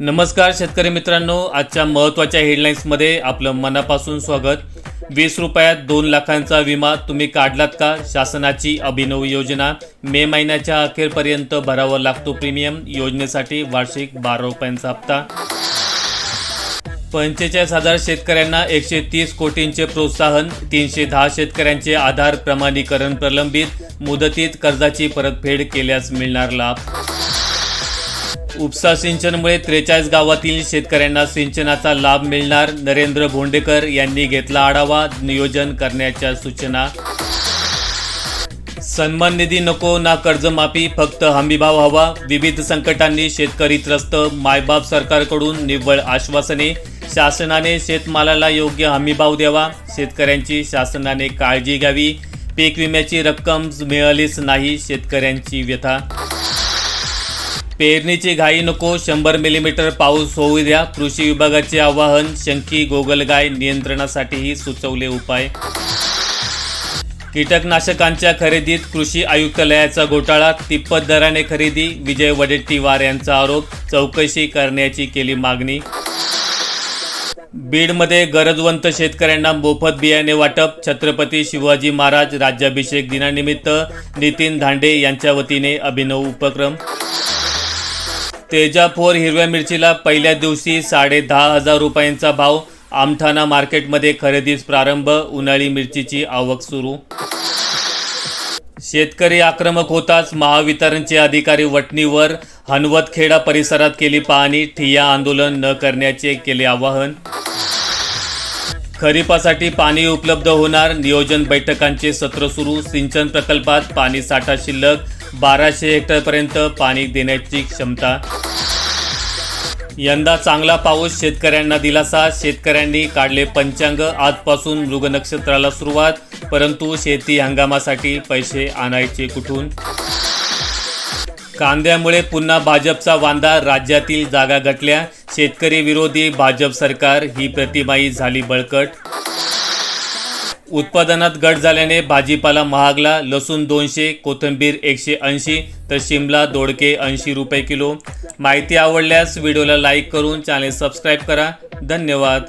नमस्कार शेतकरी मित्रांनो आजच्या महत्त्वाच्या हेडलाईन्समध्ये आपलं मनापासून स्वागत. वीस रुपयात दोन लाखांचा विमा तुम्ही काढलात का? शासनाची अभिनव योजना. मे महिन्याच्या अखेरपर्यंत भरावा लागतो प्रीमियम. योजनेसाठी वार्षिक बारा रुपयांचा हप्ता. पंचेचाळीस हजार शेतकऱ्यांना एकशे तीस कोटींचे प्रोत्साहन. तीनशे दहा शेतकऱ्यांचे आधार प्रमाणीकरण प्रलंबित. मुदतीत कर्जाची परतफेड केल्यास मिळणार लाभ. उपसा सिंचनमुळे त्रेचाळीस गावातील शेतकऱ्यांना सिंचनाचा लाभ मिळणार. नरेंद्र भोंडेकर यांनी घेतला आढावा. नियोजन करण्याच्या सूचना. सन्मान निधी नको ना कर्जमाफी फक्त हमीभाव हवा. विविध संकटांनी शेतकरी त्रस्त. मायबाप सरकारकडून निव्वळ आश्वासने. शासनाने शेतमालाला योग्य हमीभाव द्यावा. शेतकऱ्यांची शासनाने काळजी घ्यावी. पीक विम्याची रक्कम मिळालीच नाही शेतकऱ्यांची व्यथा पेरणीची घाई नको शंभर मिलीमीटर पाऊस होऊ द्या. कृषी विभागाचे आवाहन शंकी गोगलगाय नियंत्रणासाठीही सुचवले उपाय. कीटकनाशकांच्या खरेदीत कृषी आयुक्तालयाचा घोटाळा तिप्पट दराने खरेदी विजय वडेट्टीवार यांचा आरोप चौकशी करण्याची केली मागणी. बीडमध्ये गरजवंत शेतकऱ्यांना मोफत बियाणे वाटप छत्रपती शिवाजी महाराज राज्याभिषेक दिनानिमित्त नितीन धांडे यांच्या वतीने अभिनव उपक्रम. तेजाफोर हिरव्या मिरचीला पहिल्या दिवशी साडे दहा हजार रुपयांचा भाव. आमठाणा मार्केटमध्ये खरेदीस प्रारंभ उन्हाळी मिरचीची आवक सुरू. शेतकरी आक्रमक होताच महावितरणचे अधिकारी वटणीवर हनवतखेडा परिसरात केली पाहणी ठिय्या आंदोलन न करण्याचे केले आवाहन. खरीपासाठी पाणी उपलब्ध होणार नियोजन बैठकांचे सत्र सुरू सिंचन प्रकल्पात पाणी साठा शिल्लक बाराशे हेक्टरपर्यंत पाणी देण्याची क्षमता. यंदा चांगला पाऊस शेतकऱ्यांना दिलासा. शेतकऱ्यांनी काढले पंचांग. आजपासून मृग नक्षत्राला सुरुवात. परंतु शेती हंगामासाठी पैसे आणायचे कुठून? कांद्यामुळे पुन्हा भाजपचा वांदा राज्यातील जागा घटल्या शेतकरी विरोधी भाजप सरकार ही प्रतिमाही झाली बळकट. उत्पादनात घट झाल्याने भाजीपाला महागला. लसूण दोनशे कोथिंबीर एकशे ऐंशी तर शिमला दोडके ऐंशी रुपये किलो. माहिती आवडल्यास व्हिडिओला लाईक करून चॅनेल सबस्क्राईब करा. धन्यवाद.